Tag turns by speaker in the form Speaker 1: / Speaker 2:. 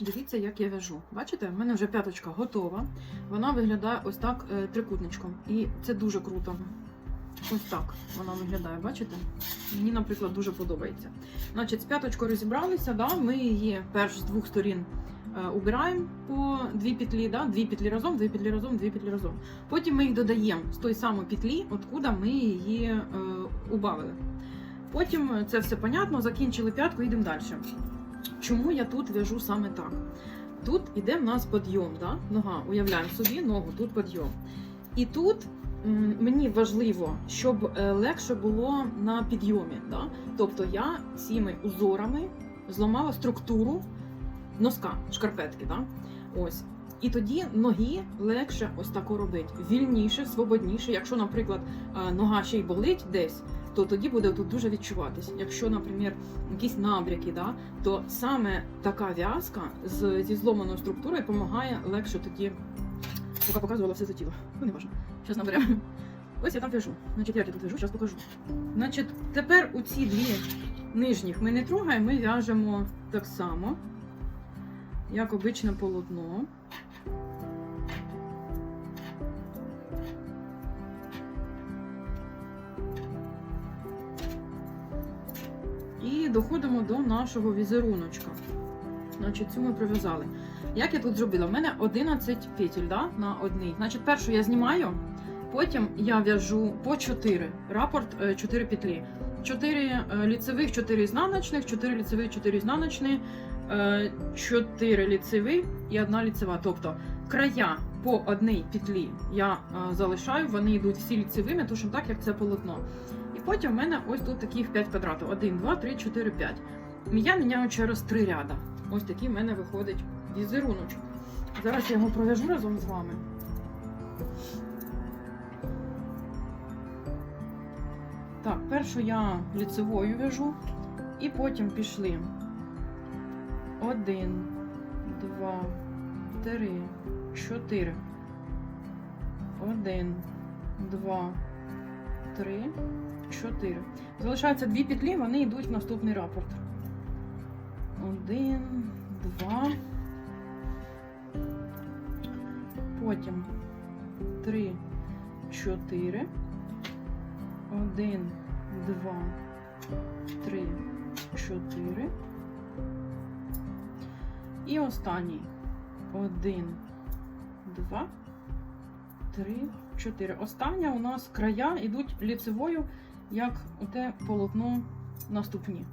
Speaker 1: Дивіться, як я в'яжу. Бачите, в мене вже п'яточка готова. Вона виглядає ось так е, трикутничком. І це дуже круто. Ось так вона виглядає, бачите? Мені, наприклад, дуже подобається. Значить, з п'яточкою розібралися, да? ми її перш з двох сторін е, убираємо по дві петлі, да? дві петлі разом, дві петлі разом, дві петлі разом. Потім ми їх додаємо з тої самої петлі, откуда ми її е, убавили. Потім це все понятно, закінчили п'ятку, йдемо далі. Чому я тут в'яжу саме так? Тут іде в нас підйом, да? нога. Уявляємо собі ногу, тут підйом. І тут мені важливо, щоб е, легше було на підйомі. Да? Тобто я цими узорами зламала структуру носка, шкарпетки. Да? Ось. І тоді ноги легше ось тако робити. Вільніше, свободніше. Якщо, наприклад, е, нога ще й болить десь, то тоді буде тут дуже відчуватись. Якщо, наприклад, якісь набряки, да, то саме така в'язка з, зі зломаною структурою допомагає легше тоді. Поки показувала все за тіло. Ну, не важно. Зараз наберемо. Ось я там в'яжу. Значить, як я тут в'яжу, зараз покажу. Значить, тепер у ці дві нижніх ми не трогаємо, ми в'яжемо так само, як обичне полотно. І доходимо до нашого візеруночка. Значить, цю ми пров'язали. Як я тут зробила? У мене 11 петель да, на одній. Значить, першу я знімаю, потім я в'яжу по 4. Рапорт 4 петлі. 4 ліцевих, 4 ізнаночних, 4 ліцевих, 4 ізнаночних, 4 ліцевих і 1 ліцева. Тобто края по одній петлі я е, залишаю, вони йдуть всі ліцевими, точно так, як це полотно. Потім в мене ось тут таких 5 квадратів. 1, 2, 3, 4, 5. Я міняю через 3 ряда. Ось такий в мене виходить візеруночок. Зараз я його пров'яжу разом з вами. Так, першу я ліцевою в'яжу, і потім пішли. Один, два, три, чотири. Один, два, три, чотири. Залишаються дві петлі, вони йдуть в наступний рапорт. Один, два. Потім три, чотири. Один, два, три, чотири. І останній. Один, два, три, чотири. Остання у нас края йдуть ліцевою, як те полотно наступні.